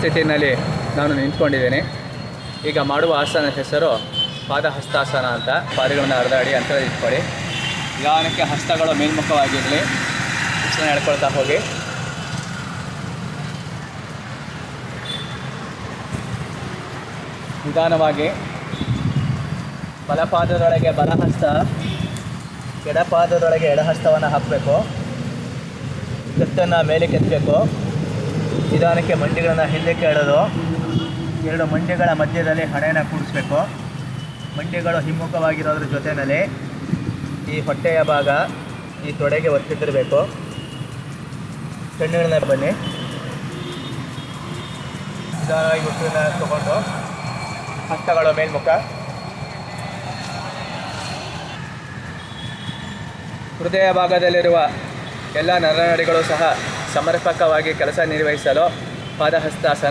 ಸ್ಥಿತಿಯಲ್ಲಿ ನಾನು ನಿಂತ್ಕೊಂಡಿದ್ದೇನೆ. ಈಗ ಮಾಡುವ ಆಸನ ಹೆಸರು ಪಾದಹಸ್ತಾಸನ ಅಂತ. ಪಾದಗಳನ್ನು ಅರ್ಧ ಅಡಿ ಅಂತರ ಇಟ್ಕೊಳ್ಳಿ ನಿಧಾನಕ್ಕೆ ಹಸ್ತಗಳು ಮೇಲ್ಮುಖವಾಗಿರಲಿ. ಶಿಕ್ಷಣ ಎಳ್ಕೊಳ್ತಾ ಹೋಗಿ. ನಿಧಾನವಾಗಿ. ಬಲಪಾದದೊಳಗೆ ಬಲಹಸ್ತ, ಎಡಪಾದದೊಳಗೆ ಎಡಹಸ್ತವನ್ನು ಹಾಕಬೇಕು. ಕತ್ತನ್ನು ಮೇಲೆ ಕೆತ್ತಬೇಕು ನಿಧಾನಕ್ಕೆ ಮಂಡಿಗಳನ್ನು ಹಿಂದಕ್ಕೆ ಇಡೋದು ಎರಡು ಮಂಡಿಗಳ ಮಧ್ಯದಲ್ಲಿ ಹಣೆಯನ್ನು ಕೂಡಿಸ್ಬೇಕು. ಮಂಡಿಗಳು ಹಿಮ್ಮುಖವಾಗಿರೋದ್ರ ಜೊತೆಯಲ್ಲಿ ಈ ಹೊಟ್ಟೆಯ ಭಾಗ ಈ ತೊಡೆಗೆ ಒತ್ತಿದ್ದಿರಬೇಕು ಕಣ್ಣುಗಳನ್ನ ಬನ್ನಿ. ನಿಧಾನವಾಗಿ ಉಸಿರನ್ನ ತಗೊಂಡು ಹಸ್ತಗಳು ಮೇಲ್ಮುಖ. ಹೃದಯ ಭಾಗದಲ್ಲಿರುವ ಎಲ್ಲ ನರನಾಡಿಗಳು ಸಹ ಸಮರ್ಪಕವಾಗಿ ಕೆಲಸ ನಿರ್ವಹಿಸಲು ಪಾದಹಸ್ತಾಸನ